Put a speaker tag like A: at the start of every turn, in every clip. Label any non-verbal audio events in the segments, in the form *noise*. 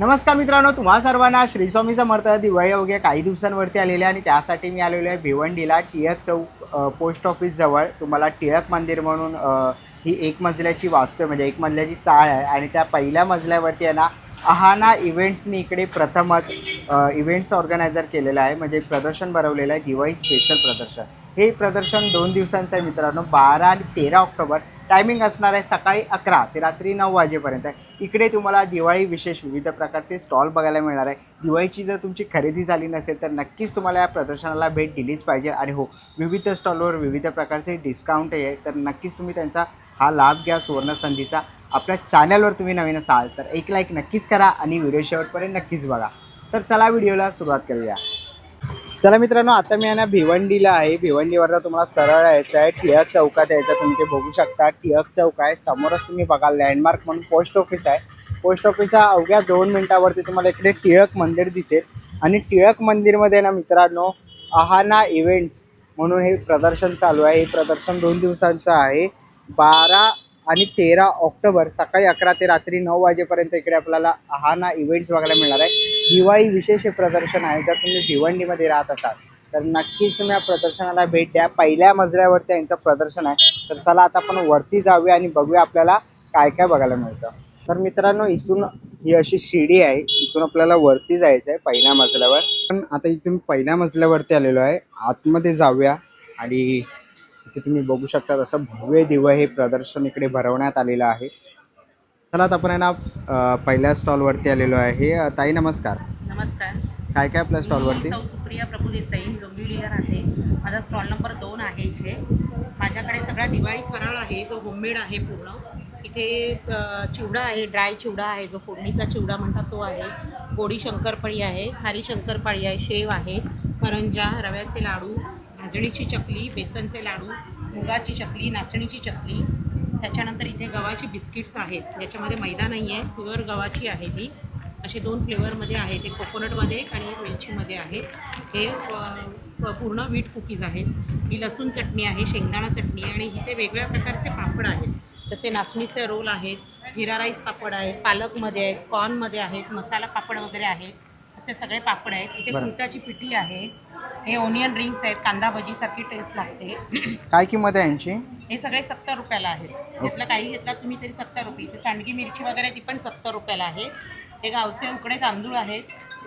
A: नमस्कार मित्रांनो तुम्हा सर्वांना श्री स्वामी समर्थ दिवाळी अवघ्या काही दिवसांवरती आलेले आहे आणि त्यासाठी मी आलेलो आहे भिवंडीला टिळक चौक पोस्ट ऑफिस जवळ. तुम्हाला टिळक मंदिर म्हणून ही एक मजल्याची वास्तू आहे म्हणजे एक मजल्याची चाळ आहे. आणि त्या पहिल्या मजल्यावरती आहे ना अहाना इव्हेंट्सनी इकडे प्रथमच इव्हेंट्स ऑर्गनायझर केलेलं आहे. म्हणजे प्रदर्शन भरवलेलं आहे दिवाळी स्पेशल प्रदर्शन. हे प्रदर्शन दोन दिवसांचं आहे मित्रांनो बारा आणि तेरा ऑक्टोबर. टायमिंग असणार आहे सकाळी अकरा ते रात्री नऊ वाजेपर्यंत. इकडे तुम्हाला दिवाळी विशेष विविध प्रकारचे स्टॉल बघायला मिळणार आहे. दिवाळीची जर तुमची खरेदी झाली नसेल तर नक्कीच तुम्हाला या प्रदर्शनाला भेट दिलीच पाहिजे. आणि हो विविध स्टॉलवर विविध प्रकारचे डिस्काउंट आहे तर नक्कीच तुम्ही त्यांचा हा लाभ घ्या सुवर्ण संधीचा आपल्या चॅनलवर तुम्ही नवीन असाल तर एक लाईक नक्कीच करा आणि व्हिडिओ शेवटपर्यंत नक्कीच बघा. तर चला व्हिडिओला सुरुवात करूया. चला मित्रांनो आता मी आहे ना भिवंडीला आहे. भिवंडीवरनं तुम्हाला सरळ यायचं आहे. टिळक चौकात यायचं तुम्ही ते बघू शकता. टिळक चौक आहे. समोरच तुम्ही बघा लँडमार्क म्हणून पोस्ट ऑफिस आहे. पोस्ट ऑफिसच्या अवघ्या दोन मिनिटावरती तुम्हाला इकडे टिळक मंदिर दिसेल. आणि टिळक मंदिरमध्ये ना मित्रांनो अहाना इव्हेंट्स म्हणून हे प्रदर्शन चालू आहे. हे प्रदर्शन दोन दिवसांचं आहे. बारा आणि तेरा ऑक्टोबर सकाळी अकरा ते रात्री नऊ वाजेपर्यंत इकडे आपल्याला अहाना इव्हेंट्स बघायला मिळणार आहे. दिवाळी विशेष प्रदर्शन आहे. जर तुम्ही भिवंडीमध्ये राहत असाल तर नक्कीच तुम्ही या प्रदर्शनाला भेट द्या. पहिल्या मजल्यावरती यांचं प्रदर्शन आहे. तर चला आता आपण वरती जाऊया आणि बघूया आपल्याला काय काय बघायला मिळतं. तर मित्रांनो इथून ही अशी शिडी आहे. इथून आपल्याला वरती जायचं आहे पहिल्या मजल्यावर. पण आता इथून पहिल्या मजल्यावरती आलेलो आहे. आतमध्ये जाऊया आणि इथे तुम्ही बघू शकता तसं भव्य दिवं हे प्रदर्शन इकडे भरवण्यात आलेलं आहे. चला आता आपण आहे ना पहिल्या स्टॉलवरती आलेलो आहे. ताई नमस्कार.
B: नमस्कार.
A: काय काय आपल्या स्टॉलवरती?
B: सौ सुप्रिया प्रभू देसाई डोंबिवलीला राहते. माझा स्टॉल नंबर दोन आहे इथे. माझ्याकडे सगळा दिवाळी फराळ आहे जो होममेड आहे पूर्ण. इथे चिवडा आहे ड्राय चिवडा आहे जो फोडणीचा चिवडा म्हणतात तो आहे. गोडी शंकरपाळी आहे खारी शंकरपाळी आहे शेव आहे करंजा रव्याचे लाडू भाजणीची चकली बेसनचे लाडू मुगाची चकली नाचणीची चकली. त्याच्यानंतर इथे गव्हाची बिस्किट्स आहेत. याच्यामध्ये मैदा नाही आहे. प्युअर गव्हाची आहे ती. असे दोन फ्लेवरमध्ये आहे. ते कोकोनटमध्ये एक आणि वेलचीमध्ये आहे. हे पूर्ण वीट कुकीज आहेत. ही लसूण चटणी आहे शेंगदाणा चटणी आहे आणि इथे वेगळ्या प्रकारचे पापड आहेत. जसे नाचणीचे रोल आहेत हिरा राईस पापड आहेत पालकमध्ये आहेत कॉर्नमध्ये आहेत मसाला पापड वगैरे आहेत. असे सगळे पापड आहेत. इथे
A: बरं.
B: पिठी आहे. हे ओनियन रिंग्स आहेत. कांदा भजीसारखी टेस्ट लागते. *clears throat*
A: काय किंमत आहे यांची?
B: हे सगळे सत्तर रुपयाला आहेत. त्यातलं काही घेतला तुम्ही तरी सत्तर रुपये. इथे सांडगी मिरची वगैरे ती पण सत्तर रुपयाला आहे. हे गावचे उकडे तांदूळ आहेत.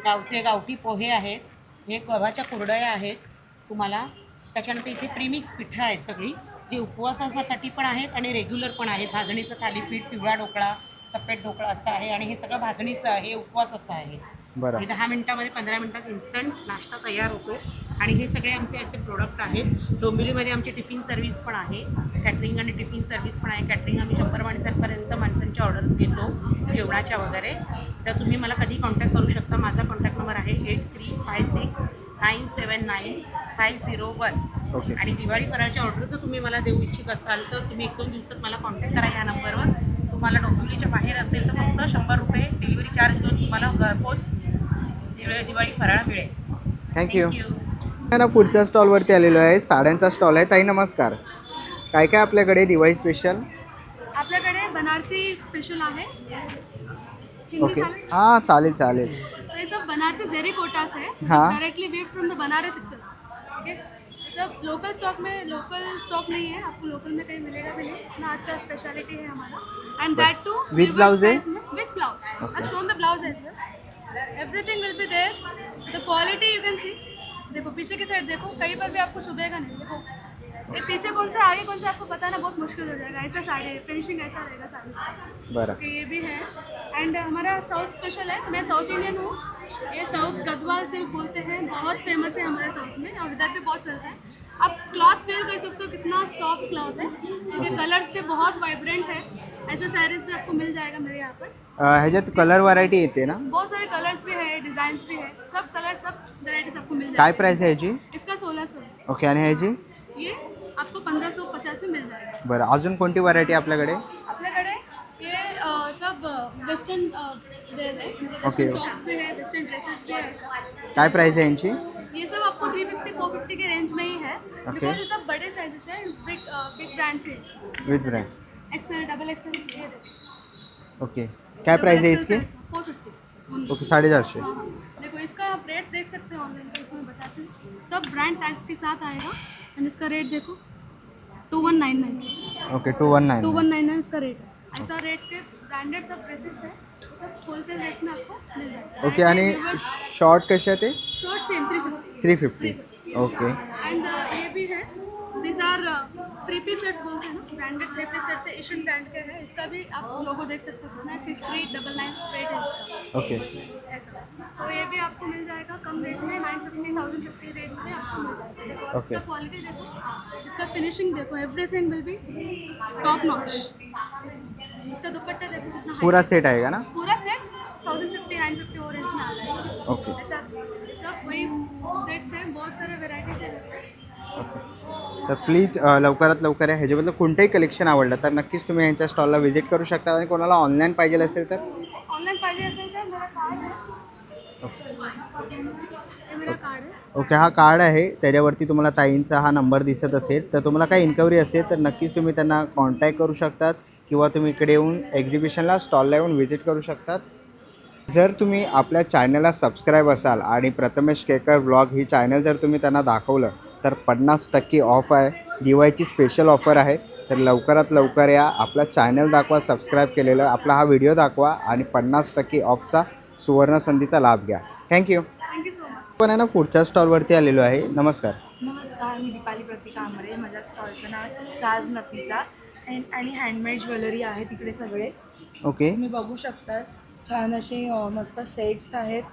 B: गावचे गावठी पोहे आहेत. हे गव्हाच्या कुरडया आहेत तुम्हाला. त्याच्यानंतर इथे प्रीमिक्स पिठं आहेत सगळी. जी उपवासासाठी पण आहेत आणि रेग्युलर पण आहेत. भाजणीचं थालीपीठ पिवळा ढोकळा सफेद ढोकळा असं आहे. आणि हे सगळं भाजणीचं आहे. उपवासाचं आहे.
A: बरं.
B: दहा मिनिटामध्ये पंधरा मिनिटात इन्स्टंट नाश्ता तयार होतो आणि हे सगळे आमचे असे प्रोडक्ट आहेत. डोंबिवलीमध्ये आमची टिफिन सर्व्हिस पण आहे. कॅटरिंग आणि टिफिन सर्व्हिस पण आहे. कॅटरिंग आम्ही शंभर माणसांपर्यंत माणसांच्या ऑर्डर्स घेतो जेवणाच्या वगैरे. तर तुम्ही मला कधी कॉन्टॅक्ट करू शकता? माझा कॉन्टॅक्ट नंबर आहे eight three five six nine seven nine five zero one
A: okay
B: आणि दिवाळी फराळच्या ऑर्डर जर तुम्ही मला देऊ इच्छित असाल तर तुम्ही एक दोन दिवसात मला कॉन्टॅक्ट करा या नंबरवर तुम्हाला डोंबिवलीच्या बाहेर असेल तर फक्त शंभर रुपये डिलिव्हरी चार्ज देऊन तुम्हाला घरपोच दिवाळी दिवाळी फराळ मिळेल.
A: थँक्यू ना पुढच्या स्टॉलवरती आलेलो आहे. साड्यांचा स्टॉल आहे. ताई नमस्कार. काय काय आपल्याकडे दिवाळी स्पेशल
C: आपल्याकडे बनारसी स्पेशल आहे. हिंदी
A: ओके हां चालेल चालेल.
C: तो ये सब बनारसी जेरी कोटास है.
A: हाँ।
C: Directly weave from the Banaras है ये सब लोकल स्टॉक में लोकल स्टॉक नहीं है. आपको लोकल में कहीं मिलेगा भी नहीं. इतना अच्छा स्पेशलिटी है हमारा. And that too? With blouse
A: Okay.
C: I shown the blouse as well everything will be there the quality you can see देखो पीछे की साइड देखो कहीं पर भी आपको चुभेगा नहीं। देखो ये पीछे कौन सा आगे कौन सा आपको पता ना बहुत मुश्किल हो जाएगा। ऐसा साड़ी फिनिशिंग ऐसा रहेगा साड़ी से।
A: बरं।
C: ये भी है। एंड हमारा साउथ स्पेशल है। मैं साउथ इंडियन हूँ। ये साउथ गदवाल सिल्क बोलते हैं। बहुत फ़ेमस है हमारे साउथ में और इधर भी बहुत चलता है। आप क्लॉथ फील कर सकते हो कितना सॉफ्ट क्लॉथ है। क्योंकि कलर्स भी बहुत वाइब्रेंट है। ऐसे सैरीज भी आपको मिल जाएगा मेरे यहाँ पर।
A: ह्याच्यात कलर व्हरायटी येते ना?
C: बहुत सारे कलर्स भी है डिज़ाइन भी है। सब कलर सब वेराइटीज आपको मिल
A: काय
C: जाएगा।
A: प्राईस आहे ह्याची?
C: इसका सोलह सौ। है
A: ओके आणि ह्याची?
C: ये आपको पंद्रह सौ पचास में मिल जाएगा।
A: बरं अजून कोणती व्हरायटी आपल्याकडे?
C: आपल्याकडे ये अ, सब वेस्टर्न वेयर है. वेस्टर्न टॉप्स भी है वेस्टर्न ड्रेसेस भी है।
A: काय प्राईस आहे यांची
C: ये सब आपको थ्री फिफ्टी फोर फिफ्टी के रेंज में ही है। बिकॉज़ ये सब बड़े साइजेस है big big brand say.
A: With brand
C: XL double XL
A: okay. काय प्राइस है इसकी?
C: Four fifty only.
A: ओके साडेचारशे
C: हाँ, हाँ। देखो इसका आप रेट्स देख सकते हैं ऑनलाइन पे इसमें बताते हैं। सब ब्रांड टैक्स के साथ आएगा। एंड इसका रेट देखो two one nine nine
A: okay two one nine two
C: one nine nine इसका रेट है। ऐसा रेट्स के ब्रांडेड सब ड्रेसेस है। सब होलसेल रेट्स में आपको मिल जाएगा।
A: ओके आणि शॉर्ट कसे आहे ते
C: short same three fifty
A: three fifty okay
C: and ये भी है। This are three piece sets बोलते हैं ना? Branded three P sets Asian brand के हैं। इसका भी आप लोगो देख सकते हो। ना six three double nine rate है इसका।
A: ओके
C: ऐसा। तो ये भी आपको मिल जाएगा कम रेट में nine fifty thousand fifty rate में आपको मिल जाएगा।
A: Okay.
C: इसका क्वालिटी देखो। इसका फिनिशिंग देखो। Everything will be top notch इसका दुपट्टा देखो कितना
A: पूरा सेट आएगा ना?
C: पूरा set thousand fifty nine fifty और रेंज में आ जाएगा
A: ओके
C: ऐसा सब वही सेट्स हैं। बहुत सारे वेराइटीज है। देखो
A: ओके तर प्लीज लवकरात लवकर ह्याच्याबद्दल कोणतंही कलेक्शन आवडलं तर नक्कीच तुम्ही यांच्या स्टॉलला व्हिजिट करू शकता. आणि कोणाला ऑनलाईन पाहिजे असेल तर?
C: ऑनलाइन पाहिजे असेल तर है है
A: ओके. हा कार्ड आहे. त्याच्यावरती तुम्हाला ताईंचा हा नंबर दिसत असेल. तर तुम्हाला काही इन्क्वायरी असेल तर नक्कीच तुम्ही त्यांना कॉन्टॅक्ट करू शकतात किंवा तुम्ही इकडे येऊन एक्झिबिशनला स्टॉलला येऊन व्हिजिट करू शकतात. जर तुम्ही आपल्या चॅनलला सबस्क्राईब असाल आणि प्रथमेश केकर ब्लॉग ही चॅनल जर तुम्ही त्यांना दाखवलं तर पन्नास टक्के ऑफ आहे. दिवाळीची स्पेशल ऑफर आहे. तर लवकरात लवकर या. आपला चॅनल दाखवा सबस्क्राईब केलेलं. आपला हा व्हिडिओ दाखवा आणि पन्नास टक्के ऑफचा सुवर्ण संधीचा लाभ घ्या. थँक्यू
C: थँक्यू सो मच
A: पण आहे ना पुढच्या स्टॉलवरती आलेलो आहे. नमस्कार.
D: नमस्कार मी दीपाली प्रतीक आमरे माझ्या स्टॉलचं नाव साज नतीचा आणि हँडमेड ज्वेलरी आहे तिकडे सगळे.
A: ओके
D: तुम्ही बघू शकता. छान असे मस्त सेट्स आहेत.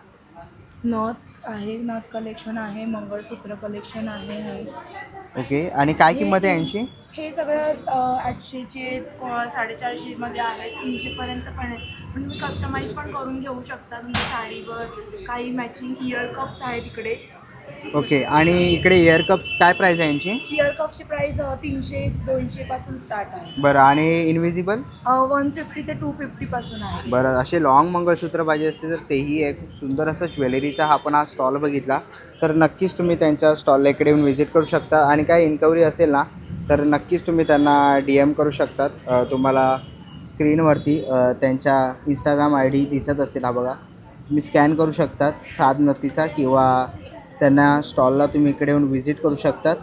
D: नथ आहे नथ कलेक्शन आहे मंगळसूत्र कलेक्शन आहे हे
A: ओके आणि काय किंमत आहे यांची?
D: हे सगळं आठशेचे क- साडेचारशेमध्ये आहेत तीनशेपर्यंत पण आहेत. पण तुम्ही कस्टमाइज पण करून घेऊ शकता तुमच्या साडीवर. काही मॅचिंग इयर कप्स आहेत इकडे
A: ओके आणि इकडे इयर कप्स काय प्राईस आहे यांची?
D: इयर कपची प्राईस तीनशे दोनशेपासून स्टार्ट आहे.
A: बरं आणि इनविजिबल
D: वन फिफ्टी ते टू फिफ्टीपासून आहे.
A: बरं असे लॉंग मंगळसूत्र पाहिजे असते तर तेही खूप सुंदर असं ज्वेलरीचा हा आपण हा स्टॉल बघितला. तर नक्कीच तुम्ही त्यांच्या स्टॉलला इकडे येऊन व्हिजिट करू शकता. आणि काय इन्क्वायरी असेल ना तर नक्कीच तुम्ही त्यांना डी एम करू शकतात. तुम्हाला स्क्रीनवरती त्यांच्या इंस्टाग्राम आय डी दिसत असेल हा बघा. तुम्ही स्कॅन करू शकतात सात नतीचा किंवा त्यांना स्टॉलला तुम्ही इकडे येऊन व्हिजिट करू शकतात.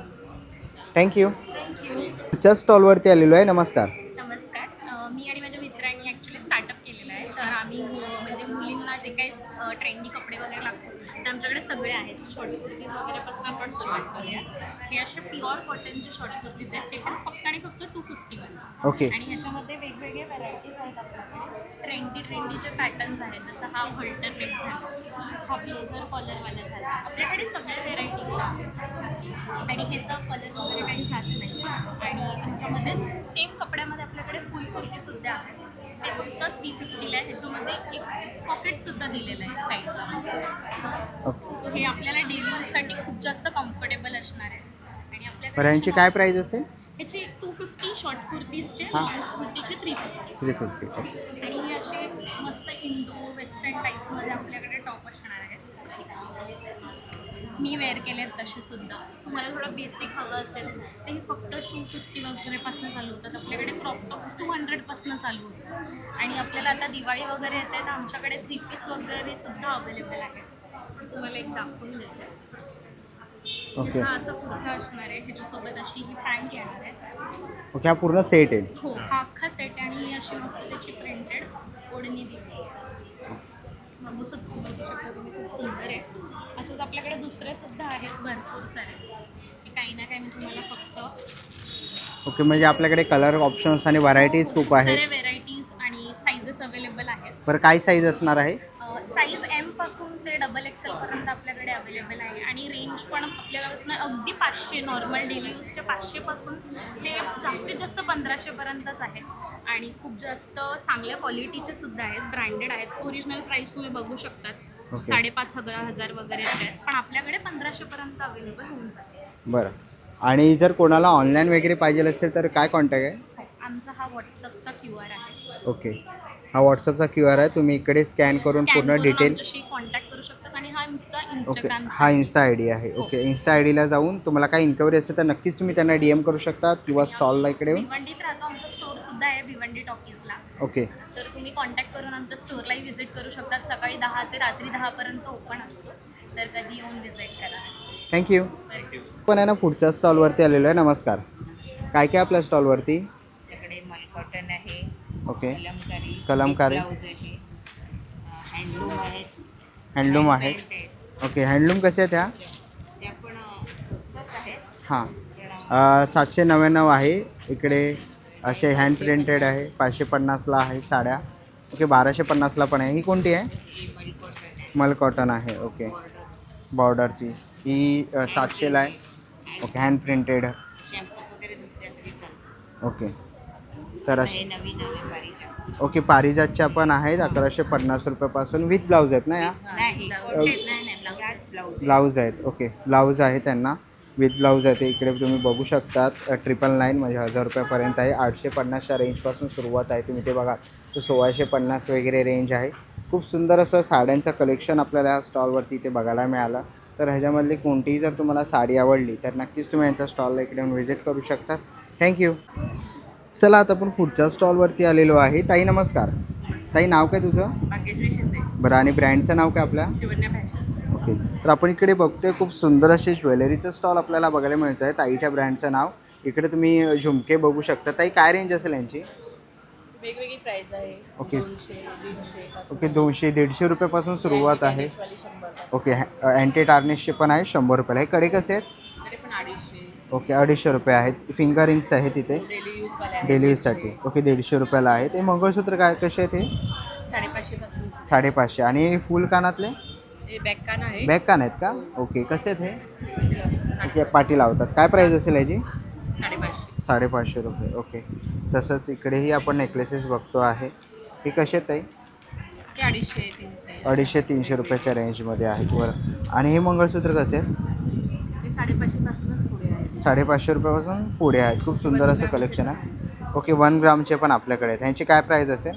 A: थँक्यू पुढच्या स्टॉलवरती आलेलो आहे. नमस्कार
E: नमस्कार अ, मी आणि माझ्या मित्रांनी ॲक्च्युली स्टार्टअप केलेलं आहे तर आम्ही अ, म्हणजे मुलींना जे काही ट्रेंडी कपडे वगैरे लागतात ते आमच्याकडे सगळे आहेत. शॉर्ट कुर्तीज वगैरेपासून आपण सुरुवात करूया. हे असे प्युअर कॉटनचे शॉर्ट कुर्तीज आहेत. ते पण फक्त आणि फक्त टू फिफ्टीमध्ये
A: ओके
E: आणि ह्याच्यामध्ये वेगवेगळे व्हरायटीज आहेत आपल्याकडे. ट्रेंडी ट्रेंडीचे पॅटर्न्स आहेत जसं हा हल्टर नेक झाला. हा ब्लेझर कॉलरवाला झाला. आपल्याकडे सगळ्या व्हेरायटीज आहेत. आणि ह्याचा कलर वगैरे काही जात नाही. आणि ह्याच्यामध्येच सेम कपड्यामध्ये आपल्याकडे फुल कुर्तीसुद्धा आहे. ते फक्त थ्री फिफ्टीला आहे ह्याच्यामध्ये एक पॉकेटसुद्धा दिलेलं आहे साईडला
A: ओके
E: सो हे आपल्याला डेली यूजसाठी खूप जास्त कम्फर्टेबल असणार आहे. आणि आपल्याकडे
A: यांची काय प्राईज असेल?
E: ह्याचे टू फिफ्टी शॉर्ट कुर्तीजचे
A: हां.
E: Long कुर्तीचे three fifty
A: three fifty okay
E: आणि हे असे मस्त इंडो वेस्टर्न टाईपमध्ये आपल्याकडे टॉप असणार आहेत. मी वेअर केलेत तसे सुद्धा. तुम्हाला थोडं बेसिक हवं असेल तर हे फक्त टू फिफ्टी वगैरेपासून चालू होतात आपल्याकडे क्रॉप टॉप्स टू हंड्रेडपासून चालू होतात आणि आपल्याला आता दिवाळी वगैरे येते तर आमच्याकडे थ्री पीस वगैरे सुद्धा अवेलेबल आहेत तुम्हाला एक दाखवून देते.
A: ओके
E: हा असं कुर्ता असणार आहे. त्याच्यासोबत अशी ही पॅन्ट येणार आहे.
A: ओके हा पूर्ण सेट आहे.
E: हो हा अख्खा सेट आणि ही अशी मस्त त्याची प्रिंटेड ओढणी दिली मग दुसरं बघू शकता तुम्ही खूप सुंदर आहे. असंच आपल्याकडे दुसरे सुद्धा आहेत भरपूर सारे. काही ना काही मी तुम्हाला फक्त
A: ओके म्हणजे आपल्याकडे कलर ऑप्शन्स आणि व्हरायटीज खूप आहेत.
E: व्हेरायटीज आणि साईजेस अवेलेबल आहेत.
A: बरं काय साईज असणार आहे?
E: साईज एमपासून ते डबल एक्सेल पर्यंत आपल्याकडे अवेलेबल आहे. आणि रेंज पण आपल्याला असणार अगदी पाचशे नॉर्मल डेली यूजचे पाचशेपासून ते जास्तीत जास्त पंधराशेपर्यंतच आहे. आणि खूप जास्त चांगल्या क्वालिटीचे सुद्धा आहेत ब्रँडेड आहेत. ओरिजिनल प्राईस तुम्ही बघू शकतात. साडेपाच हजार हजार वगैरेचे आहेत. पण आपल्याकडे पंधराशेपर्यंत अवेलेबल होऊन जाते.
A: बरं. आणि जर कोणाला ऑनलाईन वगैरे पाहिजे असेल तर काय कॉन्टॅक्ट आहे?
E: आमचा हा व्हॉट्सअपचा क्यू आर आहे.
A: ओके. हा व्हॉट्सअपचा क्यू आर आहे. तुम्ही इकडे स्कॅन करून
E: Scan
A: पूर्ण डिटेल
E: आमच्याशी कॉन्टॅक्ट करू शकतात आणि हा
A: ओके.
E: इंस्टाग्राम
A: हा इन्स्टा आय डी आहे. ओके. इन्स्टा आय डीला जाऊन तुम्हाला काय इन्क्वायरी असेल तर नक्कीच तुम्ही त्यांना डी एम करू शकता किंवा स्टॉलला इकडे येऊन.
E: भिवंडीत राहतो. आमचा स्टोर सुद्धा सुद्धा आहे भिवंडी टॉकीजला.
A: ओके.
E: तर तुम्ही कॉन्टॅक्ट करून आमच्या स्टोअरलाही व्हिजिट करू शकतात सकाळी दहा ते रात्री दहापर्यंत ओपन असतो. तर कधी येऊन व्हिजिट करा.
A: थँक्यू पण आहे ना पुढच्या स्टॉलवरती आलेलो आहे. नमस्कार. काय काय आपल्या स्टॉलवरती
B: मलकॉटन आहे.
A: ओके
B: कलमकारी.
A: कलमकारी.
B: ब्लाऊज आहे. हँडलूम आहेत.
A: हँडलूम आहे. ओके हँडलूम कसे आहेत ह्या
B: त्या पण अ, स्वस्तच आहेत.
A: हां. अ, सातशे नव्याण्णव आहे. इकडे असे हँड प्रिंटेड आहे. पाचशे पन्नासला आहे साड्या. ओके बाराशे पन्नासला पण आहे. ही कोणती आहे?
B: ही मलकॉटन आहे.
A: मल कॉटन आहे. ओके बॉर्डरची ही अ, सातशेला आहे. ओके हँड प्रिंटेड
B: शॅम्पू वगैरे धुतल्या तरी चालतं.
A: ओके तर असे ओके पारिजातच्या पण आहेत अकराशे पन्नास रुपयापासून विथ ब्लाऊज आहेत ना या?
B: ब्लाऊज
A: आहेत ओके. ब्लाऊज आहे त्यांना. विथ ब्लाऊज आहे ते इकडे तुम्ही बघू शकतात. ट्रिपल नाईन म्हणजे हजार रुपयापर्यंत आहे. आठशे पन्नासच्या रेंजपासून सुरुवात आहे तुम्ही ते बघा. तर सोळाशे पन्नास वगैरे रेंज आहे. खूप सुंदर असं साड्यांचं कलेक्शन आपल्याला ह्या स्टॉलवरती इथे बघायला मिळालं. तर ह्याच्यामधली कोणतीही जर तुम्हाला साडी आवडली तर नक्कीच तुम्ही यांच्या स्टॉलला इकडे येऊन व्हिजिट करू शकता. थँक्यू चला आता आपण पुढच्या स्टॉलवरती आलेलो आहे. ताई नमस्कार. ताई नाव काय तुझं?
B: भाग्यश्री शिंदे.
A: बरं आणि ब्रँडचं नाव काय आपल्या?
B: शिवन्या फॅशन.
A: ओके. तर आपण इकडे बघतोय खूप सुंदर असे ज्वेलरीचं स्टॉल आपल्याला बघायला मिळतं आहे ताईच्या ब्रँडचं नाव. इकडे तुम्ही झुमके बघू शकता. ताई काय रेंज असेल यांची?
B: वेगवेगळी प्राइस आहे.
A: ओके. ओके दोनशे दीडशे रुपयापासून सुरुवात आहे. ओके अँटी टार्निशचे पण आहे शंभर रुपयाला. हे कडे कसे आहेत? ओके अडीचशे रुपये आहेत. फिंगर रिंग्स आहेत इथे
B: डेली आहेत
A: यूजसाठी ओके दीडशे रुपयाला आहे. ते मंगळसूत्र काय कसे आहेत हे
B: साडेपाचशे पासून.
A: साडेपाचशे. आणि फुल कानातले?
B: हे बॅककान आहे.
A: बॅक कान आहेत का? ओके कसे आहेत हे? ओके पाटी लावतात. काय प्राईस असेल याची?
B: साडेपाचशे.
A: साडेपाचशे रुपये. ओके. तसंच इकडेही आपण नेकलेसेस बघतो आहे. हे कसे आहेत ताई?
B: ते अडीचशे तीनशे.
A: अडीचशे तीनशे रुपयाच्या रेंजमध्ये आहेत बरं आणि हे मंगळसूत्र कसे आहेत
B: ते साडेपाचशे पासूनच पुढे आहे
A: साडेपाचशे रुपयापासून पुढे आहेत खूप सुंदर असं कलेक्शन आहे. ओके वन ग्रामचे पण आपल्याकडे आहेत. ह्यांची काय प्राईस असेल?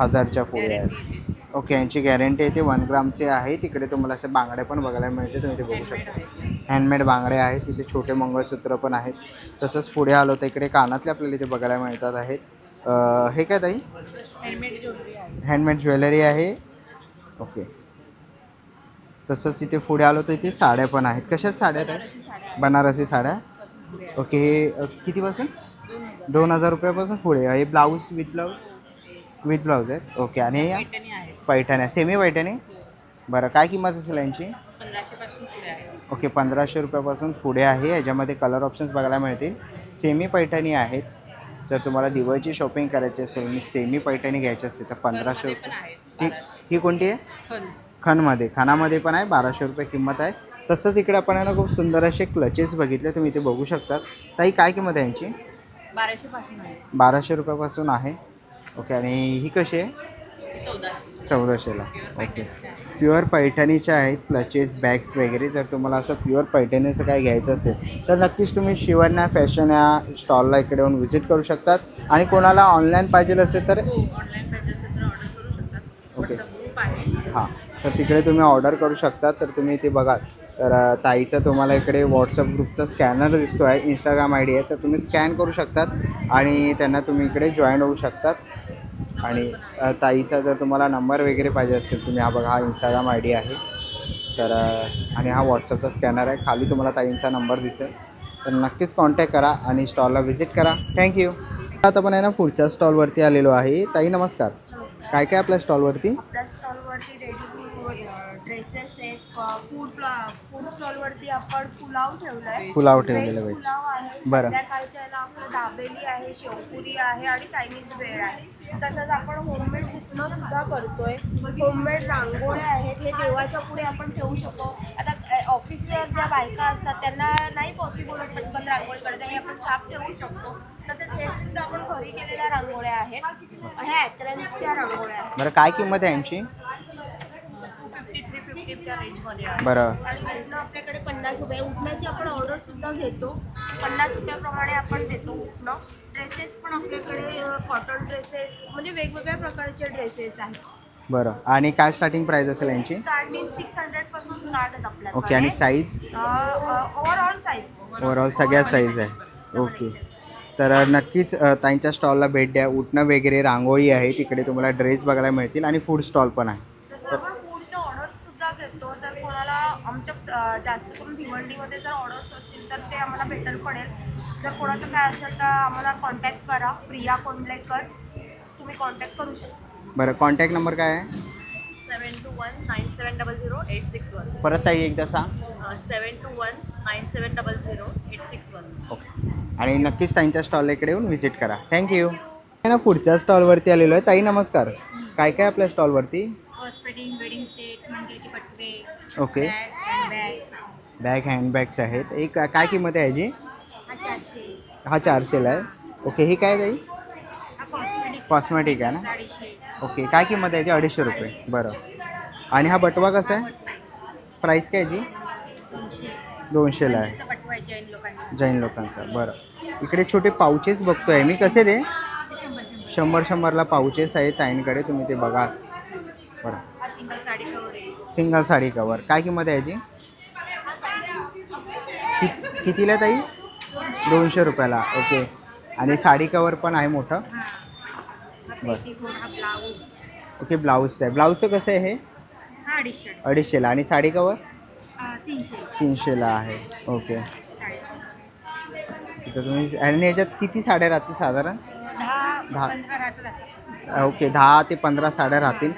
B: हजारच्या पुढे
A: आहेत. ओके यांची गॅरंटी आहे ते. वन ग्रामचे आहे. तिकडे तुम्हाला असे बांगडे पण बघायला मिळते तुम्ही ते बघू शकता. हँडमेड बांगडे आहेत. तिथे छोटे मंगळसूत्र पण आहेत. तसंच पुढे आलो तर इकडे कानातले आपल्याला इथे बघायला मिळतात आहेत. हे काय ताई?
B: हँडमेड ज्वेलरी आहे.
A: ओके तसंच इथे पुढे आलो तर इथे साड्या पण आहेत. कशात साड्या आहेत? बनारसी साड्या. ओके हे कितीपासून? दोन हजार रुपयापासून पुढे. हे blouse with blouse with blouse आहेत. ओके आणि हे
B: पैठणी आहे.
A: पैठण्या सेमी पैठणी? बरं काय किंमत असेल यांची? ओके पंधराशे रुपयापासून पुढे आहे. याच्यामध्ये कलर ऑप्शन्स बघायला मिळतील. सेमी पैठणी आहेत. जर तुम्हाला दिवाळीची शॉपिंग करायची असेल आणि सेमी पैठणी घ्यायची असेल तर पंधराशे रुपये. ही कोणती आहे?
B: खन
A: खणमध्ये. खानामध्ये पण आहे बाराशे रुपये किंमत आहे. तसंच इकडे आपण आहे ना खूप सुंदर असे क्लचेस बघितले तुम्ही इथे बघू शकतात. ताई काय किंमत आहे यांची?
B: बाराशे
A: बाराशे रुपयापासून आहे. ओके आणि ही कशी आहे?
B: चौदाशे.
A: चौदाशेला. ओके. प्युअर पैठणीच्या आहेत क्लचेस बॅग्स वगैरे. जर तुम्हाला असं प्युअर पैठणीचं काय घ्यायचं असेल तर नक्कीच तुम्ही शिवण्या फॅशन या स्टॉलला इकडे येऊन व्हिजिट करू शकतात. आणि कोणाला ऑनलाईन पाहिजे असेल तर
B: हो
A: ओके. हां. तर तिकडे तुम्ही ऑर्डर करू शकता. तर तुम्ही ते बघा. तर ताईचा तुम्हाला इकडे व्हॉट्सअप ग्रुपचा स्कॅनर दिसतो आहे इंस्टाग्राम आय डी आहे तर तुम्ही स्कॅन करू शकतात आणि त्यांना तुम्ही इकडे जॉईन होऊ शकतात. आणि ताईचा जर तुम्हाला नंबर वगैरे पाहिजे असेल तुम्ही हा बघा हा इंस्टाग्राम आय डी आहे. तर आणि हा व्हॉट्सअपचा स्कॅनर आहे खाली तुम्हाला ताईंचा नंबर दिसेल. तर नक्कीच कॉन्टॅक्ट करा आणि स्टॉलला व्हिजिट करा. थँक्यू आता आपण आहे ना पुढच्या स्टॉलवरती आलेलो आहे. ताई नमस्कार. काय काय आपल्या स्टॉलवरती
D: ड्रेसेस आहेत फूड फूड स्टॉलवरती आपण पुलाव ठेवलाय.
A: पुलाव ठेवलेला पाहिजे
D: पुलाव आहे.
A: बरं.
D: आपलं दाबेली आहे शेवपुरी आहे आणि चायनीज भेळ आहे. तसंच आपण होममेड उपमा सुद्धा करतोय. होममेड रांगोळ्या आहेत. हे देवाच्या पुढे आपण ठेवू शकतो. आता ऑफिसवर ज्या बायका असतात त्यांना नाही पॉसिबल होत पटकन रांगोळी काढता हे आपण छाप ठेवू शकतो. तसेच हे सुद्धा आपण घरी केलेल्या रांगोळ्या आहेत. ह्या ॲक्रेलिकच्या रांगोळ्या आहेत.
A: बरं काय किंमत आहे यांची?
B: रेंजमध्ये आहे.
A: बरं.
D: आणि उठणं आपल्याकडे पन्नास रुपये. उठण्याची आपण ऑर्डर सुद्धा घेतो. पन्नास रुपयाप्रमाणे आपण देतो उठणं. ड्रेसेस पण आपल्याकडे कॉटन ड्रेसेस म्हणजे वेगवेगळ्या प्रकारचे ड्रेसेस आहेत.
A: बरं. आणि काय स्टार्टिंग प्राईस असेल यांची?
D: स्टार्टिंग सिक्स हंड्रेडपासून स्टार्ट आहेत आपल्याकडे.
A: ओके आणि साईज
D: ओव्हरऑल साईज
A: ओव्हरऑल सगळ्या साईज आहे. ओके तर नक्कीच अ, ताईंच्या स्टॉलला भेट द्या. उठणं वगैरे रांगोळी आहे. तिकडे तुम्हाला ड्रेस बघायला मिळतील. आणि फूड स्टॉल पण आहे
D: तसं आपण फूडच्या ऑर्डर्स सुद्धा घेतो जर कोणाला आमच्या जास्त करून भिवंडीमध्ये जर ऑर्डर्स असतील तर ते आम्हाला बेटर पडेल. जर कोणाचं काय असेल तर आम्हाला कॉन्टॅक्ट करा. प्रिया कोंडलेकर तुम्ही कॉन्टॅक्ट करू शकता.
A: बरं कॉन्टॅक्ट नंबर काय आहे?
F: Seven two one nine seven double zero eight six one
A: परत ताई एकदा सांग.
F: Seven two one nine seven double zero eight six one
A: okay. आणि नक्कीच ताईंच्या स्टॉलला इकडे येऊन व्हिजिट करा. थँक्यू ना पुढच्या स्टॉलवरती आलेलो आहे. ताई नमस्कार. काय काय आपल्या स्टॉलवरती
B: वेडिंग सेट मंदिरचे पटवे.
A: Okay.
B: Bags bag
A: bag handbags आहेत. एक काय किंमत आहे ह्याची
B: हा चारशे.
A: हा चारशेला आहे. ओके ही काय ताई?
B: हा कॉस्मेटिक
A: कॉस्मेटिक आहे ना? ओके काय किंमत आहे याची? अडीचशे रुपये. बरं. आणि हा बटवा कसा आहे? प्राईस काय याची?
B: दोनशे.
A: दोनशेला आहे.
B: असं पटवाय जैन लोकांचा.
A: जैन लोकांचा. बरं. इकडे छोटे पाउचेस बघतोय मी. कसे ते?
B: ते शंभर शंभर.
A: शंभर शंभरला पाउचेस आहेत ताईंकडे. तुम्ही ते बघा. बरं.
B: हा सिंगल आहे
A: सिंगल साडी कवर काय किंमत आहे याची? कितीला ताई? दोनशे रुपयाला. ओके आणि साडी कवर पण आहे मोठं? बरं. ओके ब्लाऊजचं आहे. ब्लाऊजचं कसं आहे हे?
B: अडीचशे
A: अडीचशेला. आणि साडी कवर
B: तीनशे
A: तीनशेला आहे. ओके तर तुम्ही आणि याच्यात किती साड्या राहतील साधारण?
B: दहा
A: ओके दहा ते पंधरा साड्या राहतील.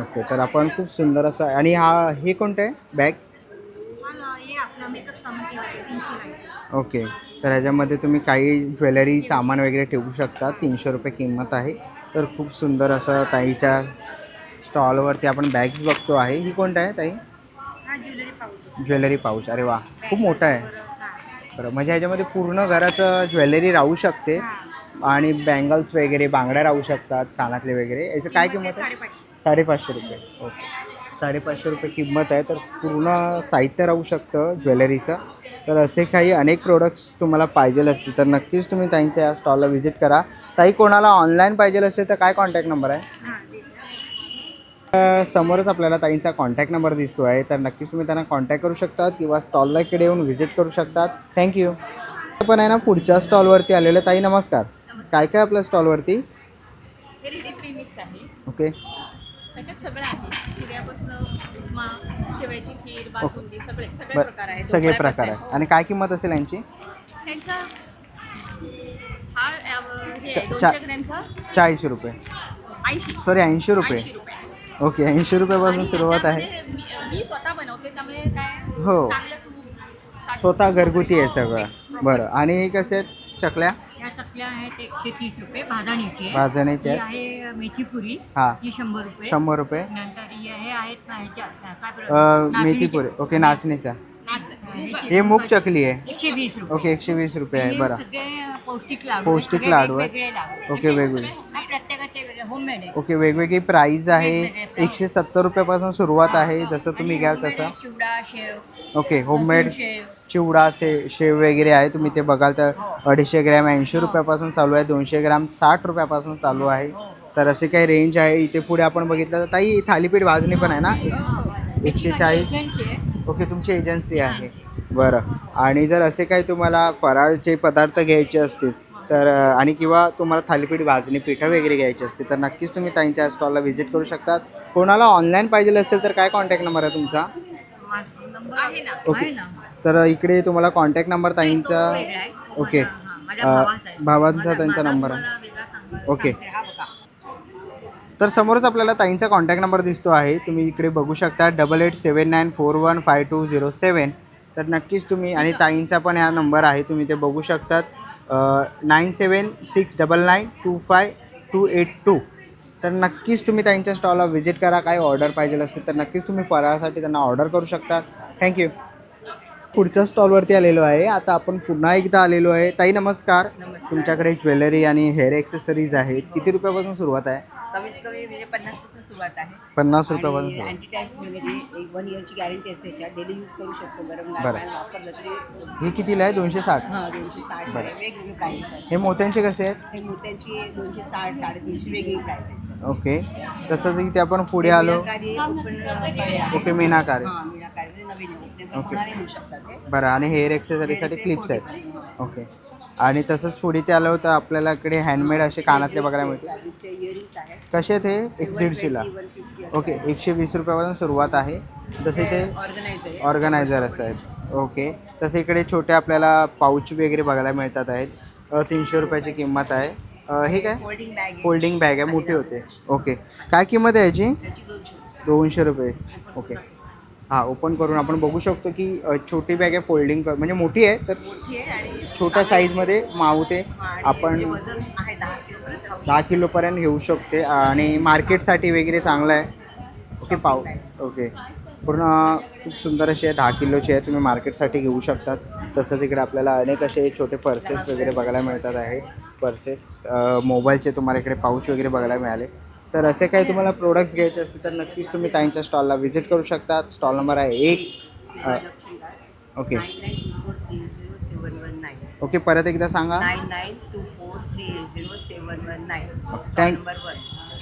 A: ओके तर आपण खूप सुंदर असं आणि हा हे कोणतं आहे? बॅग
B: ना हे आपलं मेकअप सामान ठेवायचं तीनशे नाही
A: ओके तर ह्याच्यामध्ये तुम्ही काही ज्वेलरी सामान वगैरे ठेवू शकता तीनशे रुपये किंमत आहे. तर खूप सुंदर असं ताईच्या स्टॉलवरती आपण बॅग्स बघतो आहे. ही कोणतं आहे ताई?
B: हा ज्वेलरी पाऊच
A: ज्वेलरी पाऊच अरे वा खूप मोठं आहे. बरं म्हणजे ह्याच्यामध्ये पूर्ण घराचं ज्वेलरी राहू शकते. आणि बँगल्स वगैरे बांगड्या राहू शकतात कानातले वगैरे. याचं काय किंमत आहे?
B: साडेपाचशे.
A: रुपये. ओके. साडेपाचशे रुपये किंमत आहे. तर पूर्ण साहित्य राहू शकतं ज्वेलरीचं. तर असे काही अनेक प्रोडक्ट्स तुम्हाला पाहिजे असतील. तर नक्कीच तुम्ही ताईंच्या या स्टॉलला व्हिजिट करा. ताई कोणाला ऑनलाईन पाहिजे असेल तर काय कॉन्टॅक्ट नंबर आहे? समोरच आपल्याला ताईंचा कॉन्टॅक्ट नंबर दिसतो आहे. तर नक्कीच तुम्ही त्यांना कॉन्टॅक्ट करू शकतात किंवा स्टॉलला इकडे येऊन व्हिजिट करू शकतात. थँक्यू पण आहे ना पुढच्या स्टॉलवरती आलेलं ताई नमस्कार. काय काय आपल्या स्टॉलवरती?
E: हे रेडी प्रीमिक्स आहे.
A: ओके.
E: त्याच्यात सगळं आहे. शिऱ्यापासून उपमा शेवयाची खीर बासुंदी सगळे सगळे
A: बरं,
E: प्रकार आहेत.
A: सगळे
E: ढोकळ्यापासून
A: प्रकार आहे आणि काय किंमत असेल यांची?
E: ह्यांचा हा अं, हे
A: चा-
E: आहे,
A: चा-
E: दोनशे ग्रॅमचा?
A: चाळीस रुपये.
E: ऐंशी.
A: सॉरी ऐंशी रुपये.
E: रुपये.
A: ओके ऐंशी रुपयापासून
E: आणि
A: सुरुवात आहे.
E: ह्याच्यामध्ये मी मी स्वतः बनवते त्यामुळे काय
A: हो.
E: चांगलं
A: स्वतः घरगुती आहे सगळं. बरं. आणि हे कसे आहेत? चकल्या?
G: या चकल्या आहेत एकशे तीस रुपये भाजणीची.
A: भाजणीचे
G: ही आहे मेथी पुरी
A: हां.
G: ती शंभर रुपये.
A: शंभर रुपये.
G: नंतर ही आहे आहेत ना ह्याच्या काय
A: अ,
G: बरं?
A: मेथी
G: नाचणीची.
A: पुरे. ओके नाचणीचा.
G: नाच- ह्याची-
A: हे मूग चकली आहे.
G: एकशे वीस रुपये.
A: ओके एकशे वीस रुपये आहे
G: हे
A: बरं.
G: सगळे पौष्टिक लाडू आहेत.
A: पौष्टिक
G: सगळे
A: लाडू आहेत.
G: वेगवेगळे लाडू
A: ओके वेगवेगळे.
G: हा
A: ओके वेगवेगळी प्राईज आहे. एकशे सत्तर रुपयापासून सुरुवात आहे जसं तुम्ही घ्याल तसं
G: आहे, चिवडा शेव
A: ओके होममेड चिवडा से शेव वगैरे आहे तुम्ही ते बघाल तर अडीचशे ग्रॅम ऐंशी रुपयापासून चालू आहे दोनशे ग्रॅम साठ रुपयापासून चालू आहे तर असे काही रेंज आहे इथे पुढे आपण बघितलं तर ताई थालीपीठ भाजणी पण आहे ना एकशे चाळीस ओके तुमची एजन्सी आहे बरं आणि जर असे काही तुम्हाला फराळचे पदार्थ घ्यायचे असतील तर आणि किंवा तुम्हाला थालीपीठ भाजणी पिठं वगैरे घ्यायची असतील तर नक्कीच तुम्ही ताईंच्या स्टॉलला व्हिजिट करू शकतात. कोणाला ऑनलाईन पाहिजे असेल तर काय कॉन्टॅक्ट नंबर आहे तुमचा?
G: नंबर आहे ना.
A: ओके तर इकडे तुम्हाला कॉन्टॅक्ट नंबर ताईंचा ओके
G: भावाचा
A: त्यांचा नंबर आहे. ओके. तर समोरच आपल्याला ताईंचा कॉन्टॅक्ट नंबर दिसतो आहे. तुम्ही इकडे बघू शकता double eight seven nine four one five two zero seven तर नक्कीच तुम्ही आणि ताईंचा पण हा नंबर आहे. तुम्ही ते बघू शकतात. Nine seven six double nine two five two eight two. तर नक्कीच तुम्ही ताईंच्या स्टॉलला व्हिजिट करा. काय ऑर्डर पाहिजे असेल तर नक्कीच तुम्ही फराळासाठी त्यांना ऑर्डर करू शकता. थँक्यू पुढच्या स्टॉलवरती आलेलो आहे. आता आपण पुन्हा एकदा आलेलो आहे. ताई नमस्कार. तुमच्याकडे ज्वेलरी आणि हेअर एक्सेसरीज आहेत. किती रुपयापासून सुरुवात आहे?
H: कमीत कमी म्हणजे पन्नासपासून सुरुवात आहे.
A: पन्नास रुपयापासून
H: आणि
A: सुरुवात.
H: अँटी टॅच ज्वेलरी एक वन इयरची गॅरंटी असते याच्यात डेली यूज करू शकतो गरम
A: बरं.
H: वापरलं तरी
A: हे कितीला आहे? दोनशे साठ.
H: हां दोनशे साठ आहे वेगवेगळे प्राईस आहेत
A: हे मोत्यांचे कसे आहेत?
H: हे मोत्यांची दोनशे साठ साडेतीनशे वेगवेगळी प्राईस आहे.
A: ओके. तसंच इथे आपण पुढे आलो.
H: मीनाकारी open, आहे.
A: ओके मीनाकार.
H: हां मीनाकारी म्हणजे नवीन आहे. open
A: okay.
H: होणारे होऊ शकतात ते.
A: बरं आणि हेअर एक्सेसरीसाठी
H: Hair
A: क्लिप्स आहेत. ओके. आणि तसंच पुढे ते आलं तर आपल्याला इकडे हँडमेड असे कानातले बघायला
H: फॅब्रिकचे इयरिंग्स आहेत
A: कसे ते एक दीडशेला. ओके एकशे वीस रुपयापासून सुरुवात आहे. तसे ते
H: ऑर्गनायझर
A: असं आहेत. ओके तसे इकडे छोटे आपल्याला पाऊच वगैरे बघायला मिळतात आहेत. तीनशे रुपयाची किंमत आहे. हे काय?
H: फोल्डिंग बॅग आहे.
A: मोठी होते. ओके काय किंमत आहे याची?
H: दोनशे
A: रुपये. ओके. हां ओपन करून आपण बघू शकतो की अ, छोटी बॅग आहे फोल्डिंग कर म्हणजे मोठी आहे तर
H: मोठी आहे आणि
A: छोट्या साईजमध्ये मावते.
H: आणि
A: आपण
H: ते वजन आहे दहा किलोपर्यंत
A: दहा किलोपर्यंत घेऊ शकते. आणि मार्केटसाठी वगैरे चांगलं आहे. ओके पाव ओके. पूर्ण खूप सुंदर अशी आहे. दहा किलोची आहे. तुम्ही मार्केटसाठी घेऊ शकतात. तसंच इकडे आपल्याला अनेक असे छोटे पर्सेस वगैरे बघायला मिळतात आहे. पर्सेस मोबाईलचे तुम्हाला इकडे पाऊच वगैरे बघायला मिळाले. तर असे काही तुम्हाला प्रोडक्ट्स घ्यायचे असतील तर नक्कीच तुम्ही ताईंच्या स्टॉलला व्हिजिट करू शकतात. स्टॉल नंबर आहे एक. ओके ओके परत एकदा सांगा.
H: वन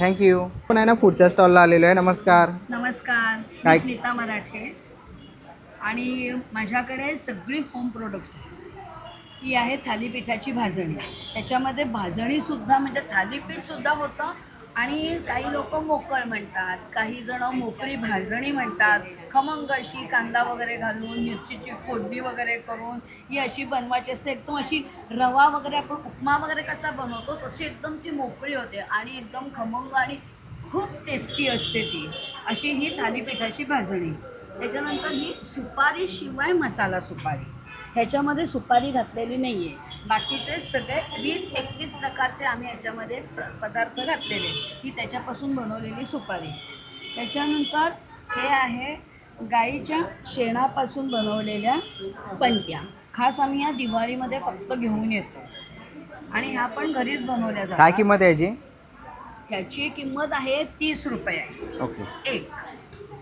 A: थँक्यू पण आहे ना पुढच्या स्टॉलला आलेलो आहे? नमस्कार.
I: नमस्कार.
A: काय-
I: स्मिता मराठे. आणि माझ्याकडे सगळी होम प्रोडक्ट्स आहेत. ही आहे थालीपीठाची भाजणी. त्याच्यामध्ये भाजणीसुद्धा म्हणजे थालीपीठसुद्धा होतं आणि काही लोक मोकळ म्हणतात काही जण मोकळी भाजणी म्हणतात. खमंग अशी कांदा वगैरे घालून मिरचीची फोडणी वगैरे करून ही अशी बनवायची असते. एकदम अशी रवा वगैरे आपण उपमा वगैरे कसा बनवतो तशी एकदम ती मोकळी होते आणि एकदम खमंग आणि खूप टेस्टी असते ती. अशी ही थालीपीठाची भाजणी. त्याच्यानंतर ही सुपारी शिवाय मसाला सुपारी. ह्याच्यामध्ये सुपारी घातलेली नाही आहे बाकीचे सगळे वीस एकवीस प्रकारचे आम्ही ह्याच्यामध्ये पदार्थ घातलेले. ही त्याच्यापासून बनवलेली सुपारी. त्याच्यानंतर हे आहे गाईच्या शेणापासून बनवलेल्या पंट्या खास आम्ही ह्या दिवाळीमध्ये फक्त घेऊन येतो. आणि ह्या पण घरीच बनवल्या
A: काय
I: जातात
A: किंमत आहे याची?
I: ह्याची किंमत आहे तीस रुपये.
A: ओके.
I: एक.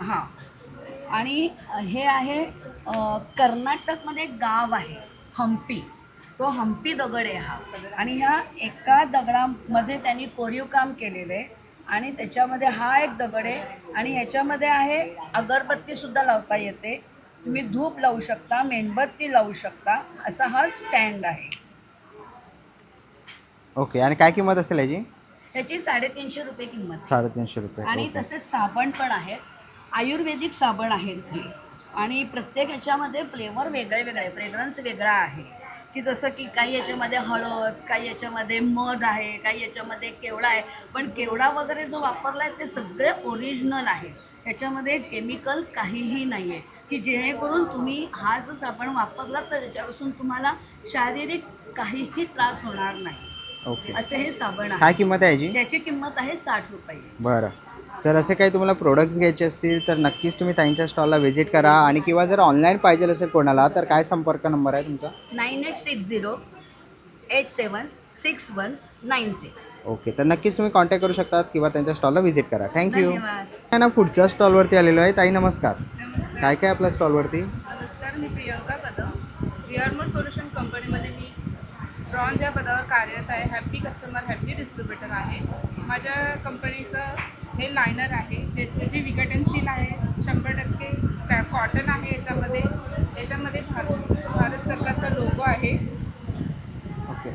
I: हां. आणि हे आहे कर्नाटकमध्ये एक गाव आहे हम्पी. तो हम्पी दगड आहे हा. आणि ह्या एका दगडामध्ये त्यांनी कोरीव काम केलेलं आहे. आणि त्याच्यामध्ये हा एक दगड आहे. आणि ह्याच्यामध्ये आहे अगरबत्तीसुद्धा लावता येते. तुम्ही धूप लावू शकता मेणबत्ती लावू शकता असा हा स्टँड आहे.
A: ओके आणि काय किंमत असेल याची
I: ह्याची साडेतीनशे रुपये किंमत.
A: साडेतीनशे रुपये
I: आणि
A: ओके.
I: तसेच साबण पण आहेत. आयुर्वेदिक साबण आहेत हे. आणि प्रत्येक ह्याच्यामध्ये फ्लेवर वेगळे वेगळे फ्रेग्रन्स वेगळा आहे. की जसं की काही याच्यामध्ये हळद काही याच्यामध्ये मध आहे काही याच्यामध्ये केवडा आहे. पण केवडा वगैरे जो वापरला आहे ते सगळे ओरिजिनल आहे. त्याच्यामध्ये केमिकल काहीही नाही आहे की जेणेकरून तुम्ही हा जर साबण वापरला तर त्याच्यापासून तुम्हाला शारीरिक काहीही त्रास होणार नाही.
A: ओके.
I: असे हे साबण आहे.
A: काय किंमत आहे याची?
I: त्याची किंमत आहे साठ रुपये.
A: बरं. जर असे काही तुम्हाला प्रोडक्ट्स घ्यायचे असतील तर नक्कीच तुम्ही ताईंच्या स्टॉलला व्हिजिट करा. आणि किंवा जर ऑनलाईन पाहिजे असेल कोणाला तर काय संपर्क नंबर आहे तुमचा?
I: Nine eight six zero eight seven six one nine six.
A: Okay तर नक्कीच तुम्ही कॉन्टॅक्ट करू शकतात किंवा त्यांच्या स्टॉलला व्हिजिट करा. थँक्यू
I: धन्यवाद.
A: ना पुढच्या स्टॉलवरती आलेलो आहे. ताई नमस्कार. काय काय आपल्या स्टॉलवरती
J: नमस्कार मी Priyanka Kadam. We are more solution कंपनीमध्ये मी ब्रॉन्झ या पदावर कार्यरत आहे. हॅपी कस्टमर हॅपी डिस्ट्रीब्युटर आहे. माझ्या कंपनीचं हे लायनर आहे. ज्याचे जे विकटनशील आहे शंभर टक्के कॉटन आहे याच्यामध्ये. याच्यामध्ये भारत भारत सरकारचा लोगो आहे.
A: ओके.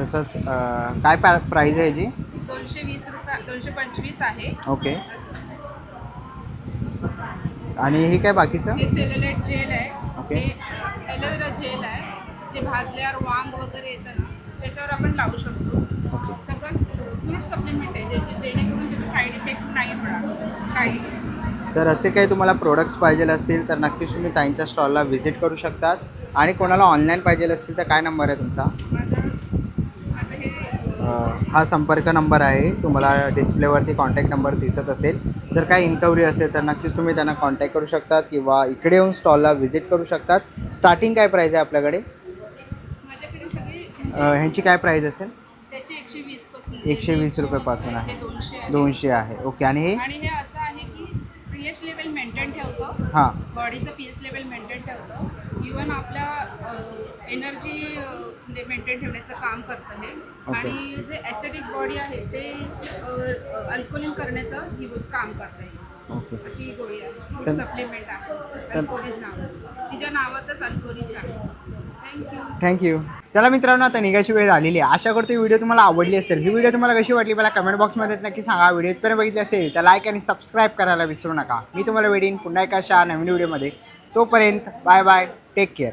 A: तसंच अं, काय पॅ प्राईज आहे याची?
J: दोनशे वीस रुपया दोनशे पंचवीस आहे.
A: ओके. आणि हे काय बाकीचं?
J: हे सेलोलाइट जेल आहे.
A: ओके.
J: हे एलोवेरा जेल आहे. जे भाजल्यावर वांग वगैरे येतं ना त्याच्यावर आपण लावू शकतो.
A: ओके.
J: सगळं फ्रूट सप्लिमेंट आहे ज्याचे जेणेकरून त्याचा साईड इफेक्ट नाही होणार काही.
A: तर असे काही तुम्हाला प्रोडक्ट्स पाहिजे असतील तर नक्कीच तुम्ही ताईंच्या स्टॉलला व्हिजिट करू शकतात. आणि कोणाला ऑनलाईन पाहिजे असतील तर काय नंबर आहे तुमचा?
J: हे
A: हा संपर्क नंबर आहे. तुम्हाला डिस्प्लेवरती कॉन्टॅक्ट नंबर दिसत असेल. जर काही इन्क्वायरी असेल तर नक्कीच तुम्ही त्यांना कॉन्टॅक्ट करू शकतात किंवा इकडे येऊन स्टॉलला व्हिजिट करू शकतात. स्टार्टिंग काय प्राईज आहे आपल्याकडे? ह्यांची काय प्राईज असेल?
J: त्याचे एकशे वीस.
A: एकशे वीस रुपयेपासून आहे.
J: हे दोनशे आहे.
A: दोनशे आहे. ओके आणि हे?
J: आणि हे असं आहे की पी एच लेवल मेंटेन ठेवतं.
A: हां.
J: बॉडीचं पी एच लेवल मेंटेन ठेवतं. इवन आपल्या एनर्जी मेंटेन ठेवण्याचं काम करतं हे. आणि जे ॲसिडिक बॉडी आहे ते अल्कोलिन करण्याचं ही काम करतं हे
A: ओके.
J: अशी गोळी आहे. सप्लिमेंट आहे. अल्कोलीज नाव तिच्या नावातच अल्कोलीज आहे.
C: थँक्यू
A: चला मित्रांनो आता निघायची वेळ झालेली आहे. आशा करतो व्हिडिओ तुम्हाला आवडली असेल. ही व्हिडिओ तुम्हाला कशी वाटली मला कमेंट बॉक्समध्ये नक्की सांगा. व्हिडिओ इथपर्यंत बघितली असेल तर लाईक आणि सबस्क्राईब करायला विसरू नका. मी तुम्हाला वेडीन पुन्हा एका अशा नवीन व्हिडिओमध्ये. तोपर्यंत बाय बाय टेक केअर